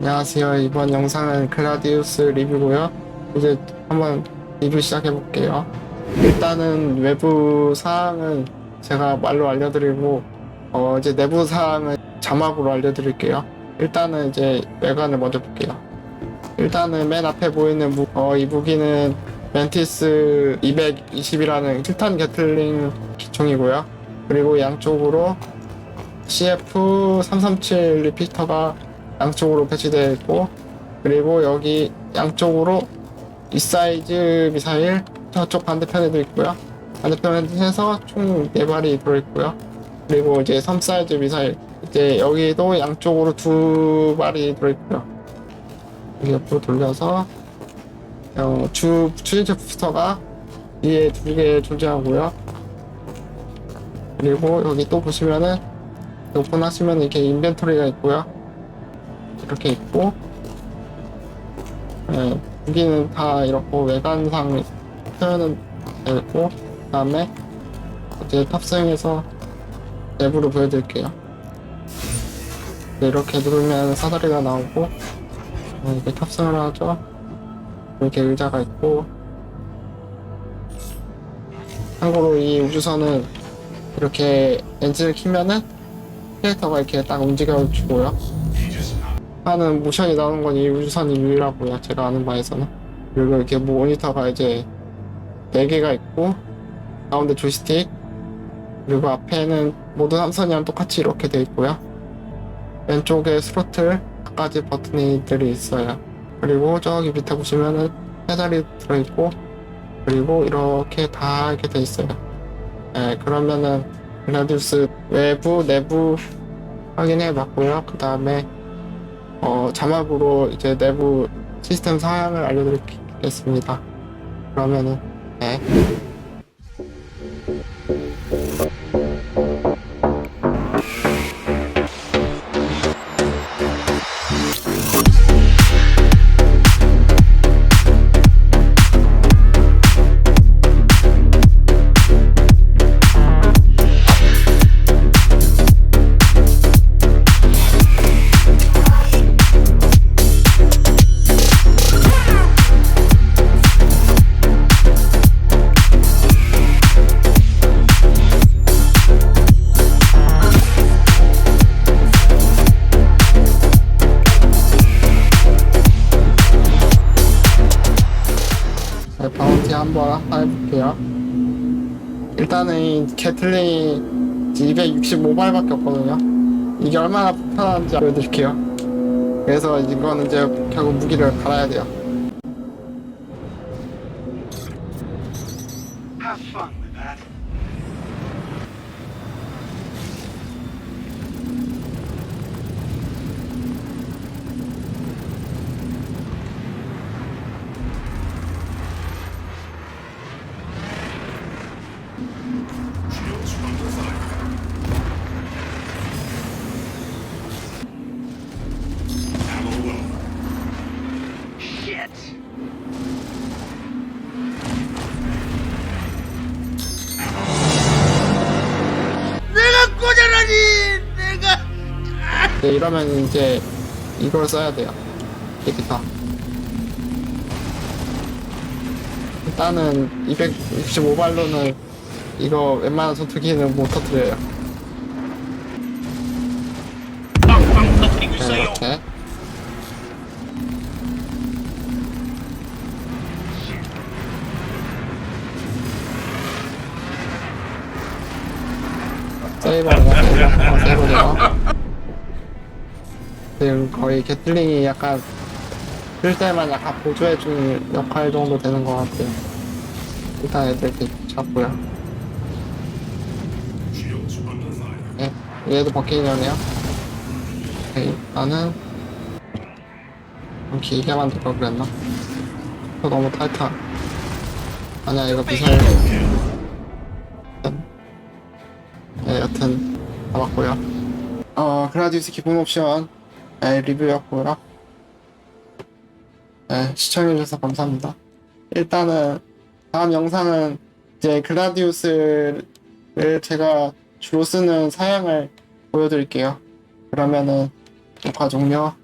안녕하세요. 이번 영상은 글라디우스 리뷰고요. 이제 한번 리뷰 시작해 볼게요. 일단은 외부 사항은 제가 말로 알려드리고 어 이제 내부 사항은 자막으로 알려드릴게요. 일단은 이제 외관을 먼저 볼게요. 일단은 맨 앞에 보이는 무, 어, 이 무기는 멘티스 220이라는 칠탄 게틀링 기총이고요. 그리고 양쪽으로 CF337 리피터가 양쪽으로 배치되어 있고 그리고 여기 양쪽으로 이 사이즈 미사일 저쪽 반대편에도 있고요. 반대편에서 총 4발이 들어있고요. 그리고 이제 3 사이즈 미사일 이제 여기도 양쪽으로 두 발이 들어있고요. 여기 옆으로 돌려서 어, 주 추진체 부스터가 위에 두 개 존재하고요. 그리고 여기 또 보시면은 오픈하시면 이렇게 인벤토리가 있고요. 이렇게 있고 네, 무기는 다 이렇게 외관상 표현은 되어 있고 그 다음에 이제 탑승해서 내부를 보여드릴게요. 네, 이렇게 누르면 사다리가 나오고 네, 이렇게 탑승을 하죠. 이렇게 의자가 있고 참고로 이 우주선은 이렇게 엔진을 키면은 캐릭터가 이렇게 딱 움직여주고요. 하는 모션이 나오는 건 이 우주선이 유일하고요. 제가 아는 바에서는. 그리고 이렇게 모니터가 이제 4개가 있고, 가운데 조이스틱, 그리고 앞에는 모든 함선이랑 똑같이 이렇게 돼 있고요. 왼쪽에 스로틀, 까지 버튼들이 있어요. 그리고 저기 밑에 보시면은 페달이 들어있고, 그리고 이렇게 다 이렇게 돼 있어요. 네, 그러면은 글라디우스 외부, 내부 확인해 봤고요. 그 다음에 어, 자막으로 이제 내부 시스템 사양을 알려드리겠습니다. 그러면은 네. 한번 해볼게요. 일단은 이 게틀링이 265발밖에 없거든요. 이게 얼마나 폭탄한지 보여드릴게요. 그래서 이거는 이제 결국 무기를 갈아야 돼요. 네, 이러면 이제 이걸 써야 돼요. 리피터. 일단은 265발로는 이거 웬만한 소투기는 못 터뜨려요. 네! 이렇게. 세이버가 세이버, 어, 세이버네요. 지금 거의 게틀링이 약간 쓸 때만 약간 보조해주는 역할 정도 되는 것 같아요. 일단 애들 이렇게 잡고요. 네, 얘도 버킷이네요. 오케이, 나는 좀 길게 만들 걸 그랬나? 이거 너무 타이트한. 아니야, 이거 미사일. 네, 여튼 잡았고요. 어, 글라디우스 기본 옵션 네, 리뷰였고요. 네, 시청해주셔서 감사합니다. 일단은 다음 영상은 이제 글라디우스를 제가 주로 쓰는 사양을 보여드릴게요. 그러면은 녹화 종료.